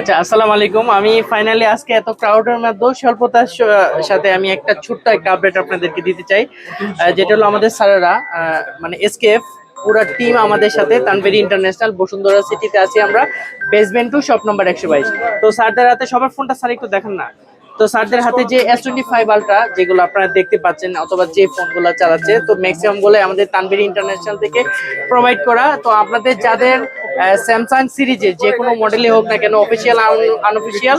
আচ্ছা আলাইকুম। আমি ফাইনালি আজকে এত সাথে আমি একটা ছোট্ট একটা আপডেট আপনাদেরকে দিতে চাই। যেটা হলো আমাদের মানে টিম আমাদের সাথে, তানভেরি ইন্টারন্যাশনাল বসুন্ধরা সিটিতে আছি আমরা। বেসমেন্ট টু শপ নম্বর একশো বাইশ। তো স্যারদের হাতে সবার ফোনটা স্যার একটু দেখেন না। তো স্যারদের হাতে যে এস টোয়েন্টি ফাইভ আলট্রা যেগুলো আপনারা দেখতে পাচ্ছেন অথবা যে ফোনগুলো চালাচ্ছে, তো ম্যাক্সিমামগুলো আমাদের তানভেরি ইন্টারন্যাশনাল থেকে প্রোভাইড করা। তো আপনাদের যাদের স্যামসাং সিরিজের যে কোনো মডেলই হোক না কেন অফিসিয়াল আনঅফিসিয়াল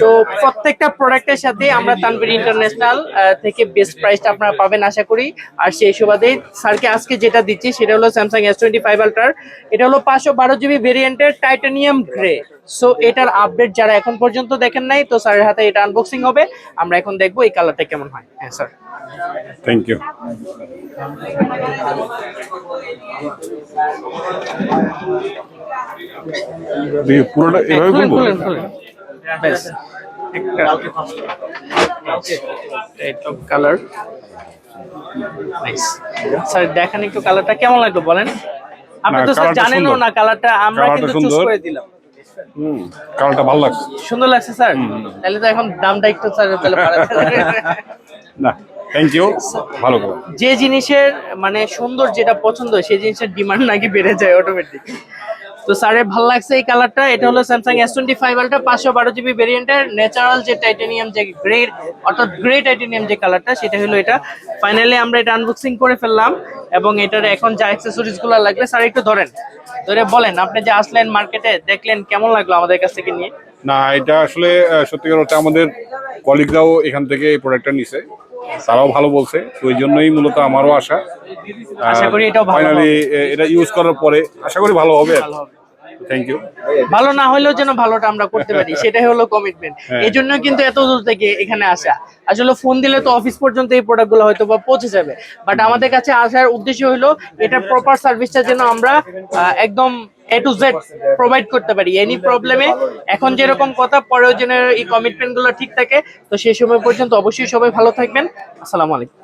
তো প্রত্যেকটা প্রোডাক্টের সাথে আমরা তানভীর ইন্টারন্যাশনাল থেকে বেস্ট প্রাইসটা আপনারা পাবেন আশা করি। আর সেই সুবাদে স্যারকে আজকে যেটা দিচ্ছি, সেটা হলো স্যামসাং এস টোয়েন্টি ফাইভ আলট্রার এটা হলো পাঁচশো বারো জিবি ভেরিয়েন্টের টাইটানিয়াম গ্রে সো এটার আপডেট যারা এখন পর্যন্ত দেখেন নাই তো স্যারের হাতে এটা আনবক্সিং হবে। আমরা এখন দেখব এই কালারটা কেমন হয়। হ্যাঁ স্যার। থ্যাংক ইউ পুরোটা এভাবে খুলেন খুলেন ব্যাস। একটা কালার স্যার দেখেন একটু কালারটা কেমন লাগল বলেন? আপনি তো স্যার জানেনও না কালারটা আমরা কিন্তু চুজ সুন্দর। করে দিলাম। হুম কালারটা ভালো লাগছে। সুন্দর লাগছে স্যার? তাহলে তো এখন দামটা একটু স্যার তাহলে না থ্যাংক ইউ ভালো যে জিনিসের মানে সুন্দর যেটা পছন্দ সেই জিনিসের ডিমান্ড নাকি বেড়ে যায় অটোমেটিক তো স্যারের ভালো লাগছে এই কালারটা এটা হলো স্যামসাং এস টোয়েন্টি ফাইভ আলটা পাঁচশো বারো জিবি ভেরিয়েন্টের ন্যাচারাল যে টাইটানিয়াম যে গ্রে অর্থাৎ গ্রে টাইটানিয়াম যে কালারটা সেটা হলো এটা। ফাইনালি আমরা এটা আনবক্সিং করে ফেললাম এবং এটার এখন যা অ্যাক্সেসরিজগুলো লাগবে স্যার একটু ধরেন। ধরে বলেন, আপনি যে আসলেন মার্কেটে দেখলেন কেমন লাগল আমাদের কাছ থেকে নিয়ে? না, এটা আসলে সত্যিকার অর্থে আমাদের কলিগরাও এখান থেকে এই প্রোডাক্টটা নিছে। তারাও ভালো বলছে তো ওই জন্যই মূলত আমারও আশা। আশা করি এটাও ফাইনালি এটা ইউজ করার পরে আশা করি ভালো হবে ভালো থ্যাংক ইউ ভালো না হলেও যেন ভালোটা আমরা করতে পারি সেটাই হলো কমিটমেন্ট হ্যাঁ। এই জন্য কিন্তু এত দূর থেকে এখানে আসা। আসলে ফোন দিলে তো অফিস পর্যন্ত এই প্রোডাক্টগুলো হয়তো বা পৌঁছে যাবে। বাট আমাদের কাছে আসার উদ্দেশ্য হলো এটা প্রপার সার্ভিসটা যেন আমরা একদম এ টু জেড প্রোভাইড করতে পারি। এনি প্রবলেমে এখন যেরকম কথা পরেও যেন এই কমিটমেন্টগুলো ঠিক থাকে, তো সেই সময় পর্যন্ত অবশ্যই সবাই ভালো থাকবেন। আসসালামু আলাইকুম।